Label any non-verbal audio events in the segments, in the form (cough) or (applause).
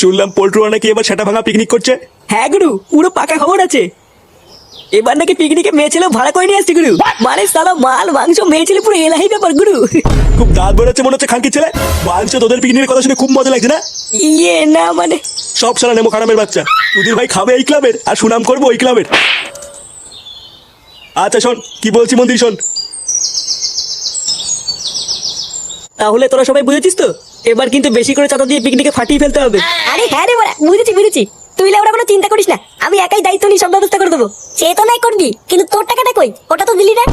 শুনলাম পোল্ট্রুরা নাকি এবার সেটা ভাঙা পিকনিক করছে। হ্যাঁ গুরু পুরো পাকা খবর আছে। এবার নাকি পিকনিকে মেয়ে ছেলে ভাড়া করে নিয়ে আসছে গুরু। মানে সারা মাল মাংস মেয়ে ছেলে পুরো এলাহি ব্যাপার গুরু। খুব দাঁত বেরোচ্ছে মনে হচ্ছে খানকি ছেলে। বাঞ্চ তোদের পিকনিকের কথা শুনে খুব মজা লাগছে না? ইয়ে না মানে। সব সারা নেমো খারাপের বাচ্চা। তোদের ভাই খাবে এই ক্লাবের আর সুনাম করব ওই ক্লাবের আচ্ছা শোন কি বলছি মন্দির শোন। তাহলে তোরা সবাই বুঝেছিস তো? এবার কিন্তু বেশি করে চাঁদা দিয়ে পিকনিকে ফাটিয়ে ফেলতে হবে। আরে হ্যাঁ রে বড়া বুঝেছি বুঝেছি। তুই ওরা কোনো চিন্তা করিস না। আমি একাই দায়িত্ব নিয়ে সব ব্যবস্থা করে দেবো। সে তো নাই করবি কিন্তু তোর টাকাটা কই? ওটা তো দিলি না।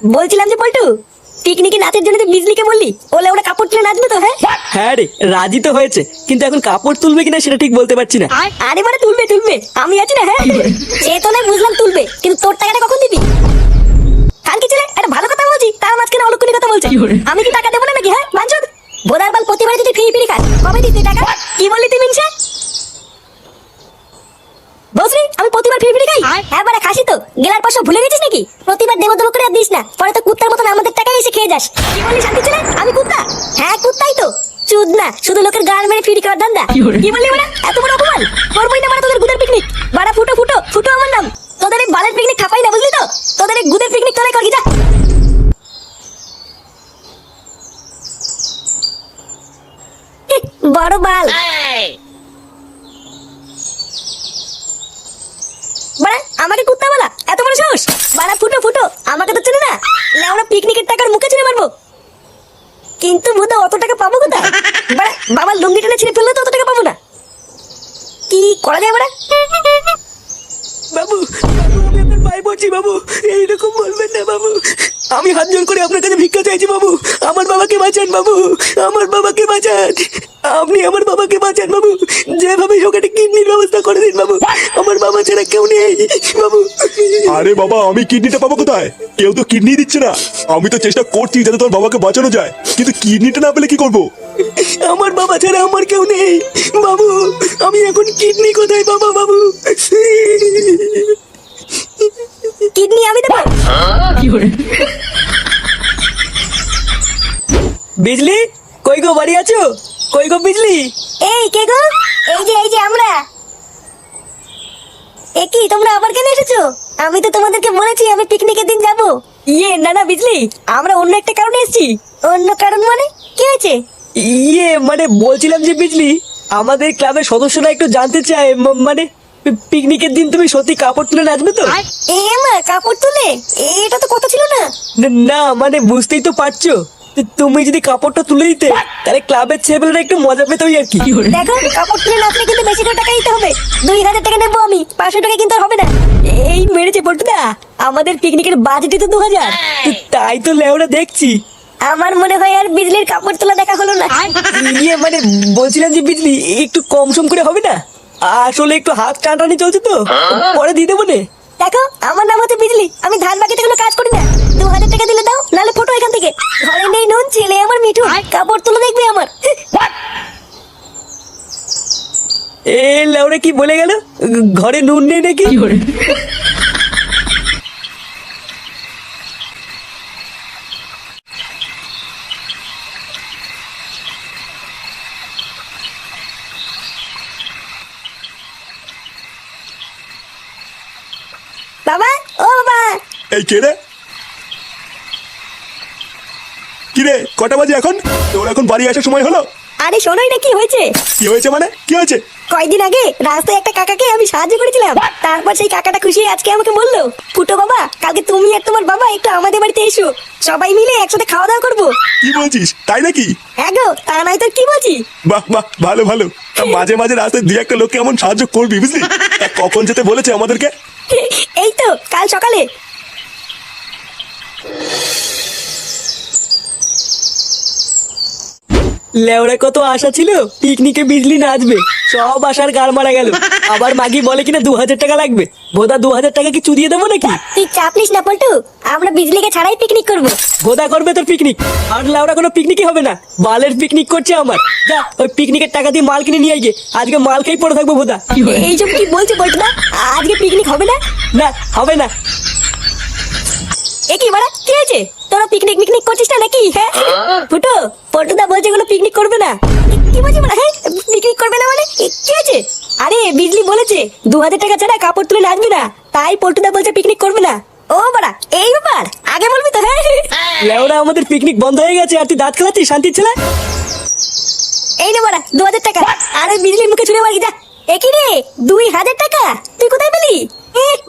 বলছিলাম যে পল্টু পিকনিকে নাচের জন্য বিজলিকে বললি ওলে ওরা কাপড় তুলে নাচবে তো হ্যাঁ? হ্যাঁ রে রাজি তো হয়েছে কিন্তু এখন কাপড় তুলবে কিনা সেটা ঠিক বলতে পারছি না। আরে? মানে তুলবে তুলবে। আমি আছি না হ্যাঁ? সে তো নাই বুঝলাম তুলবে কিন্তু তোর টাকাটা কখন দিবি? কালকে ছেলে একটা ভালো কথা বলছি তার মাঝখানে অলক্ষণী কথা বলছে। আমি কি টাকা দেবো না নাকি হ্যাঁ বাঞ্চদ বোধার বাল প্রতিবার যদি ফিরি ফিরি খাস কবে দিস তুই টাকা কি বললি তুই মিনসা? বসরি আমি প্রতিবার ফিরি ফিরি খাই। হ্যাঁ বারে খাসি তো। গেলার পর সব ভুলে গেছিস নাকি? প্রতিবার দেবো দেবো করে আর দিস না। পরে তো কুত্তার মতন আমাদের টাকায় এসে খেয়ে যাস। কি বললি শান্তি ছেলে? আমি কুত্তা? হ্যাঁ কুত্তাই তো। চুদ না। শুধু লোকের গাল মেরে ফিরি খাওয়ার ধান্দা। কি বললি? মানে এত বড় অপমান। করবোই না মানে তোদের গুদের পিকনিক বাড়া ফুটো ফুটো। ফুটো আমার নাম। তোদের এই বালের পিকনিক খাপাই না বুঝলি তো? তোদের এই গুদের পিকনিক তোরাই করবি যা। বড় বাল। বাড়া আমাকে কুত্তা বলা এত বড় সাহস? বাড়া ফুটো ফুটো আমাকে তো চেনে না। লেওড়া পিকনিকের টাকার মুখে ছিঁড়ে মারবো। কিন্তু ভূতা অত টাকা পাবো কোথায়? বাড়া বাবার লুঙ্গি টেনে ছিঁড়ে ফেললে তো অত টাকা পাবো না। কি করা যায় বাড়া? বাবু বাবু আমি আপনার পায়ে পড়ছি বাবু। এইরকম বলবেন না বাবু। আমি হাত জোর করে আপনার কাছে ভিক্ষা চাইছি বাবু। আমার বাবাকে বাঁচান বাবু। আমার বাবাকে বাঁচান। আপনি আমার বাবাকে বাঁচান বাবু। যেভাবে হোক একটা কিডনির ব্যবস্থা করে দিন বাবু। আমার বাবা ছাড়া কেউ নেই বাবু। আরে বাবা আমি কিডনিটা পাবো কোথায়? কেউ তো কিডনি দিচ্ছে না। আমি তো চেষ্টা করছি যাতে তোর বাবাকে বাঁচানো যায়। কিন্তু কিডনিটা না পেলে কি করব? আমার বাবা ছাড়া আমার কেউ নেই বাবু। আমি এখন কিডনি কোথায় বাবা বাবু? কিডনি আমি দেবো? বিজলি কই গো বাড়ি আছো? কই গো বিজলি? এই কে গো? এই যে এই যে আমরা। এ কি তোমরা আবার কেন এসেছ? আমি তো তোমাদেরকে বলেছি আমি পিকনিকের দিন যাব। ইয়ে না না বিজলি আমরা অন্য একটা কারণে এসেছি। অন্য কারণ মানে? কি হয়েছে? ইয়ে মানে বলছিলাম যে বিজলি আমাদের ক্লাবের সদস্যরা একটু জানতে চায় মানে পিকনিকের দিন তুমি সত্যি কাপড় তুলে নাচবে তো? এ মা কাপড় তুলে? এটা তো কথা ছিল না না, মানে বুঝতেই তো পারছ। তুমি যদি কাপড়টা তুলে দিতে তাহলে ক্লাবের ছেলেরা একটু মজা পেতো আর কি। দেখো কাপড় তুলে নাচলে কিন্তু বেশি করে টাকা দিতে হবে। দুই হাজার টাকা নেব আমি পাঁচশো টাকা কিন্তু আর হবে না। এই মেরেছে পল্টুদা আমাদের পিকনিকের বাজেটই তো দু হাজার। তাই তো লেওরা দেখছি। আমার মনে হয় আর বিজলির কাপড় তোলা দেখা হলো না। ইয়ে মানে বলছিলাম যে বিজলি একটু কম সম করে হবে না? আসলে একটু হাত টানটানি চলছে তো। পরে দিয়ে দেবো নে। দেখো আমার নাম হচ্ছে বিজলি। আমি ধান বাকিতে কোনো কাজ করি না। দু হাজার টাকা দিলে দাও নাহলে ফটো এখান থেকে। ঘরে নেই নুন ছেলে আমার মিঠু। কাপড় তুলে দেখবে আমার। এ লাউরে কি বলে গেল? ঘরে নুন নেই নাকি? বাবা, ও বাবা। এই কে রে? কি রে, কটা বাজে এখন? তোর এখন বাড়ি আসার সময় হলো? আরে শোনোই না কি হয়েছে? কি হয়েছে মানে? কি হয়েছে? কয়দিন আগে রাস্তায় একটা কাকাকে আমি সাহায্য করেছিলাম। তারপর সেই কাকাটা খুশি আজকে আমাকে বলল ফুটো বাবা কালকে তুমি আর তোমার বাবা একটু আমাদের বাড়িতে এসো। সবাই মিলে একসাথে খাওয়া দাওয়া করব। কি বলছিস? তাই নাকি? হ্যাঁ গো তা নয় তো কি বলছি? বাহ বাহ ভালো ভালো। মাঝে মাঝে রাস্তায় দুই একটা লোককে এমন সাহায্য করবি বুঝলি? কখন যেতে বলেছে আমাদেরকে? এই তো কাল সকালে। লেওরা কত আশা ছিল? পিকনিকে বিজলি নাচবে। সব আশার গাল মারা গেল। আবার মাগি বলে কিনা দু হাজার টাকা লাগবে। ভোদা দু হাজার টাকা কি চুরিয়ে দেবো নাকি? তুই চাপ নিস না পল্টু। আমরা বিজলিকে ছাড়াই পিকনিক করব। ভোদা করবে তোর পিকনিক আর লাউরা কোনো পিকনিকই হবে না। বালের পিকনিক করছে আমার। যা ওই পিকনিকের টাকা দিয়ে মাল কিনে নিয়ে আইগে আজকে মাল খেয়ে পড়ে থাকব ভোদা। এইসব কি বলছে পল্টু না আজকে পিকনিক হবে না? না হবে না। এ কি বাড়া কি হয়েছে? তোরা পিকনিক পিকনিক করছিস না নাকি? হ্যাঁ? ফুটো পল্টুদা বলছে কোনো পিকনিক করবে না। কি- বলছি বাড়া হ্যাঁ? পিকনিক করবে না মানে? কি আছে আরে বিজলি বলেছে দু হাজার টাকা ছাড়া কাপড় তুলে নাচবে না। তাই পল্টুদা বলছে পিকনিক করবে না। ও বাড়া এই ব্যাপার। আগে বলবি তো হ্যাঁ? লেওরা আমাদের পিকনিক বন্ধ হয়ে গেছে। আর তুই দাঁত খেলাচ্ছিস শান্তির ছেলে? এই নে বাড়া দু হাজার টাকা। আরে বিজলির মুখে ছুড়ে মারি যা। একই রে? দুই হাজার টাকা? তুই কোথায় পেলি?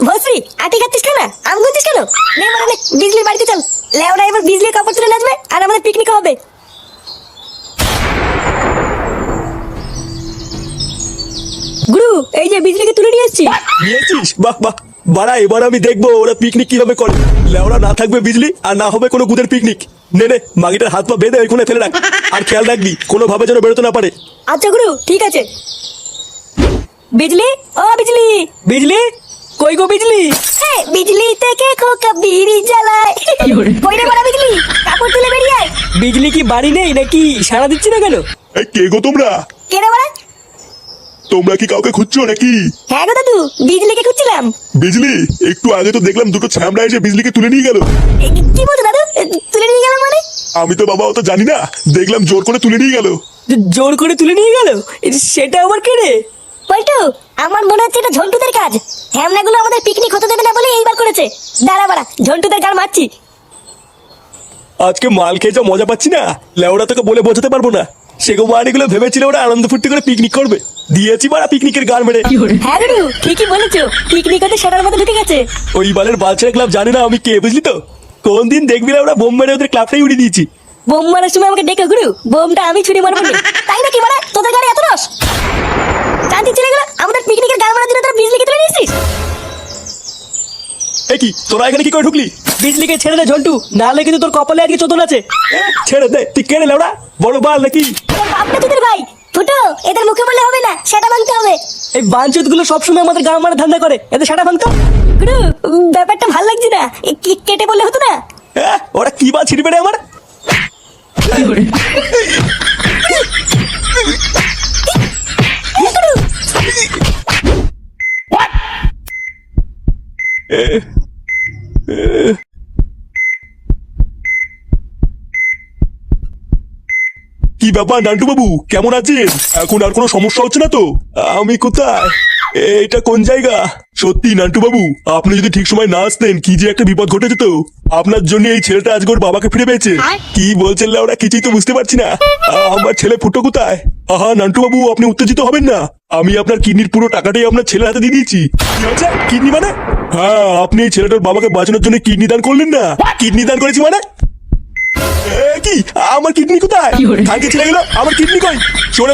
ভস্রী আটি খাচ্ছিস কেন? আম কেন? নে বাড়া নে বিজলি বাড়িতে চল। লেওরা এবার বিজলির কাপড় তুলে নাচবে আর আমাদের পিকনিক হবে। গুরু এই যে বিজলিকে তুলে নিয়ে এসছি। নিয়েছিস? বাহ বাহ। বাড়া এবার আমি দেখব ওরা পিকনিক কীভাবে করে। লেওরা না থাকবে বিজলি আর না হবে কোনো গুদের পিকনিক নে নে মাগিটার হাত পা বেঁধে ওইখানে ফেলে রাখ। আর খেয়াল রাখবি কোনোভাবে যেন বেরোতে না পারে। আচ্ছা গুরু ঠিক আছে। বিজলি? ও বিজলি! বিজলি? কই গো বিজলি? হ্যাঁ বিজলি থেকে খোকা বিড়ি জ্বালায়। কই রে বড় বিজলি? কাপড় তুলে বেরিয়ে আয়। বিজলি কি বাড়ি নেই নাকি সারা দিচ্ছি না কেন? এই কে গো তোমরা? কে রে বড়া? তোমরা কি কাউকে খুঁজছো নাকি? হ্যাঁ গো দাদু বিজলিকে খুঁজছিলাম। বিজলি একটু আগে তো দেখলাম দুটো ছ্যামড়া এসে বিজলিকে তুলে নিয়ে গেল। এ, কি বলছো দাদু? তুলে নিয়ে গেল মানে? আমি তো বাবা অত জানি না দেখলাম জোর করে তুলে নিয়ে গেল। জোর করে তুলে নিয়ে গেল? সেটা আবার কে রে? পল্টু আমার মনে হচ্ছে এটা ঝন্টুদের কাজ। হ্যামনাগুলো আমাদের পিকনিক হতে দেবে না বলে এইবার করেছে। দাঁড়া বাড়া ঝন্টুদের গান মারছি। আজকে মাল খেয়ে যা মজা পাচ্ছি না। লেওরা তোকে বলে বোঝাতে পারব না। সেগো মানিগুলো ভেবেছিল ওরা আনন্দ ফুর্তি করে পিকনিক করবে। দিয়েছি বাড়া পিকনিকের গান মেরে। হ্যাঁ ঠিকই বলেছ। পিকনিক হতে সেটার মধ্যে ঢুকে গেছে। ওই বালের বালছেরা ক্লাব জানে না আমি কে বুঝলি তো? কোন দিন দেখবি না ওরা বোম মেরে ওদের ক্লাবটাই উড়িয়ে দিয়েছি। বোম মারার সময় আমাকে ডেকে গুরু বোমটা আমি ছুরি মারবো নি। তাই নাকি মারা তোদের গাড়ি এত রস? শান্তি ছেলে গেলো আমাদের পিকনিকের গান মারার জন্য তোরা বিজলিকে তুলে নিয়েছিস? এ কি তোরা এখানে কি করে ঢুকলি? বিজলিকে ছেড়ে দে ঝন্টু নাহলে কিন্তু তোর কপালে আজকে চোদন আছে। ছেড়ে দে তুই কেড়ে লেওড়া বড় বাল নাকি? বাপটা তোদের ভাই? ফুটো এদের মুখে বললে হবে না সেটা মানতে হবে। এই বাঞ্চুতগুলো সবসময় আমাদের গাঁ মারা ধান্দা করে এতে সেটা ভাঙতো গুরু ব্যাপারটা ভালো লাগছে না। এ, কি- কেটে বললে হতো না? হ্যাঁ ওরা কি বাল ছিড়বে রে আমার? (laughs) কি ব্যাপার নান্টু বাবু কেমন আছেন? এখন আর কোনো সমস্যা হচ্ছে না তো? আমি কোথায়? এইটা কোন জায়গা? সত্যি নান্টু বাবু আপনি যদি ঠিক সময় না আসতেন কি যে একটা বিপদ ঘটে যেত। আপনার জন্য এই ছেলেটা আজকে ওর বাবাকে ফিরে পেয়েছে। কি বলছেন ওরা কিছুই তো বুঝতে পারছি না। আমার ছেলে ফুটো কোথায়? আহা নান্টু বাবু আপনি উত্তেজিত হবেন না। আমি আপনার কিডনির পুরো টাকাটাই আপনার ছেলের হাতে দিয়ে দিয়েছি। কিডনি মানে? হ্যাঁ আপনি এই ছেলেটার বাবাকে বাঁচানোর জন্য কিডনি দান করলেন না? কিডনি দান করেছি মানে? কি? আমার কিডনি কোথায়? কালকে ছেলে গেলো আমার কিডনি কই?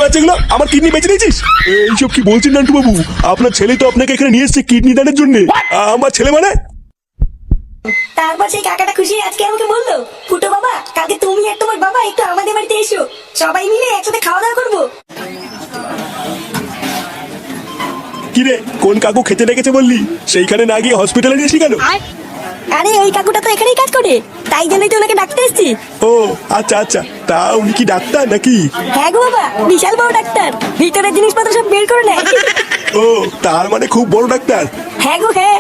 বাচ্চাগুলো আমার কিডনি বেঁচে দিয়েছিস? এইসব কি বলছেন নান্টু বাবু আপনার ছেলে তো আপনাকে এখানে নিয়ে এসেছে কিডনি দানের জন্য। আমার ছেলে মানে? তারপর সেই কাকাটা খুশি আজকে আমাকে বলল ফুটো বাবা কালকে তুমি আর তোমার বাবা একটু আমাদের বাড়িতে এসো। সবাই মিলে একসাথে খাওয়া দাওয়া করব। কি রে কোন কাকু খেতে ডেকেছে বললি? সেইখানে না গিয়ে হসপিটালে নিয়ে এসি কেন? আরে ওই কাকুটা তো এখানেই কাজ করে। তাই জন্যই তো ওনাকে ডাকতে এসেছি। ও আচ্ছা আচ্ছা। তা উনি কি ডাক্তার নাকি? হ্যাঁ গো বাবা বিশাল বড় ডাক্তার। ভিতরের জিনিসপত্র সব বের করে নেয়। ও তার মানে খুব বড় ডাক্তার। হ্যাঁ গো হ্যাঁ।